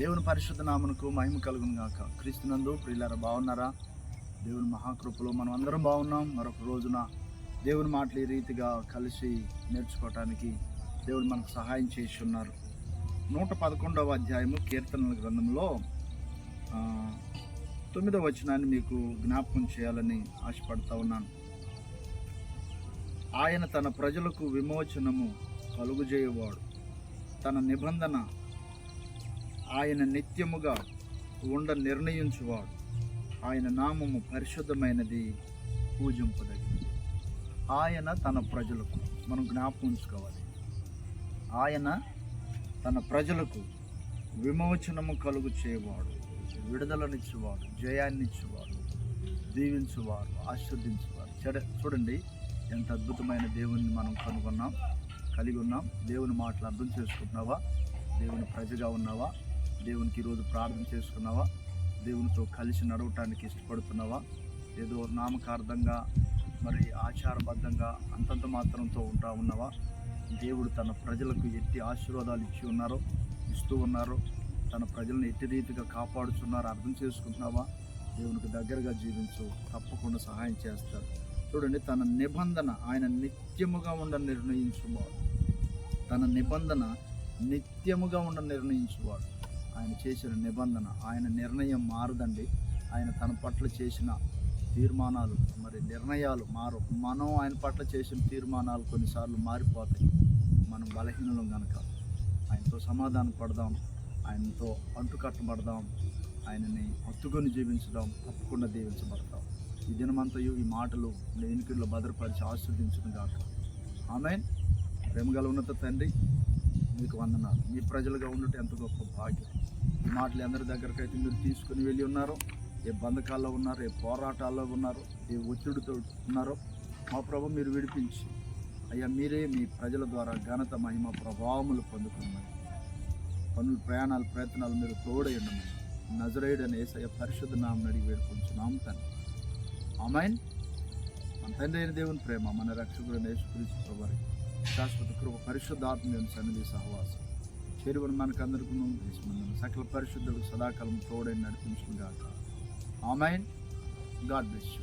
దేవుని పరిశుద్ధ నామనకు మహిమ కలుగును గాక. క్రీస్తునందు ప్రియులారా బాగున్నారా? దేవుని మహాకృపలో మనం అందరం బాగున్నాం. మరొక రోజున దేవుని మాటలు ఈ రీతిగా కలిసి నేర్చుకోవటానికి దేవుడు మనకు సహాయం చేసి ఉన్నారు నూట పదకొండవ అధ్యాయము కీర్తనల గ్రంథంలో తొమ్మిదవ వచనాన్ని మీకు జ్ఞాపకం చేయాలని ఆశపడతా ఉన్నాను. ఆయన తన ప్రజలకు విమోచనము కలుగుజేయవాడు. తన నిబంధన ఆయన నిత్యముగా ఉండ నిర్ణయించువాడు. ఆయన నామము పరిశుద్ధమైనది పూజింపదగినది. ఆయన తన ప్రజలకు మనం జ్ఞాపకం ఉంచుకోవాలి. ఆయన తన ప్రజలకు విమోచనము కలుగు చేయవాడు. విడుదలనిచ్చేవాడు జయాన్నిచ్చేవాడు దీవించువాడు ఆశీర్దించువాడు చెడ చూడండి ఎంత అద్భుతమైన దేవుణ్ణి మనం కనుగొన్నాం కలిగి ఉన్నాం. దేవుని మాటలు అర్థం చేసుకుంటున్నావా? దేవుని ప్రజగా ఉన్నావా? దేవునికి ఈరోజు ప్రార్థన చేసుకున్నావా? దేవునితో కలిసి నడవటానికి ఇష్టపడుతున్నావా? ఏదో నామకార్థంగా మరి ఆచారబద్ధంగా అంతంత మాత్రంతో ఉంటా ఉన్నావా? దేవుడు తన ప్రజలకు ఎట్టి ఆశీర్వాదాలు ఇచ్చి ఉన్నారో ఇస్తూ ఉన్నారో తన ప్రజలను ఎట్టి రీతిగా కాపాడుచున్నారో అర్థం చేసుకుంటున్నావా? దేవునికి దగ్గరగా జీవించు తప్పకుండా సహాయం చేస్తారు. చూడండి తన నిబంధన ఆయన నిత్యముగా ఉండ నిర్ణయించువాడు. తన నిబంధన నిత్యముగా ఉండ నిర్ణయించువాడు. ఆయన చేసిన నిబంధన ఆయన నిర్ణయం మారదండి. ఆయన తన పట్ల చేసిన తీర్మానాలు మరి నిర్ణయాలు మారు. మనం ఆయన పట్ల చేసిన తీర్మానాలు కొన్నిసార్లు మారిపోతాయి. మనం బలహీనలం కనుక ఆయనతో సమాధానం పడదాం ఆయనతో అంటుకట్టబడదాం ఆయనని హత్తుకొని జీవించడం తప్పకుండా దీవించబడతాం. ఈ దినమంతయు ఈ మాటలు లేనికిలో భద్రపరిచి ఆస్వాదించడం కాక ఆమె ప్రేమగల ఉన్నత తండ్రి మీకు వందనాలు. మీ ప్రజలుగా ఉండటం ఎంత గొప్ప భాగ్యం. ఈ మాటలు అందరి దగ్గరకు అయితే మీరు తీసుకుని వెళ్ళి ఉన్నారో. ఏ బంధకాల్లో ఉన్నారో ఏ పోరాటాల్లో ఉన్నారో ఏ ఒత్తిడితో ఉన్నారో మా ప్రభు మీరు విడిపించి. అయ్యా మీరే మీ ప్రజల ద్వారా ఘనత మహిమ ప్రభావములు పొందుతున్నారు పనులు ప్రయాణాలు ప్రయత్నాలు మీరు తోడై ఉండమని నజరేయుడు అనే ఏసయ్య పరిశుద్ధ నామం అడిగి వేడుకుంటున్నాం తండ్రి. అమైన్ మన తండ్రి అయిన దేవుని ప్రేమ మన రక్షకుడు నేర్చుకుని ప్రభారి శాశ్వత కృప పరిశుద్ధాత్మ సన్నిధి సహవాసం. చేరువని మనకందరికీ తీసుకుందాం సకల పరిశుద్ధులు సదాకాలం తోడని నడిపించుగాక ఆమెన్. God bless you.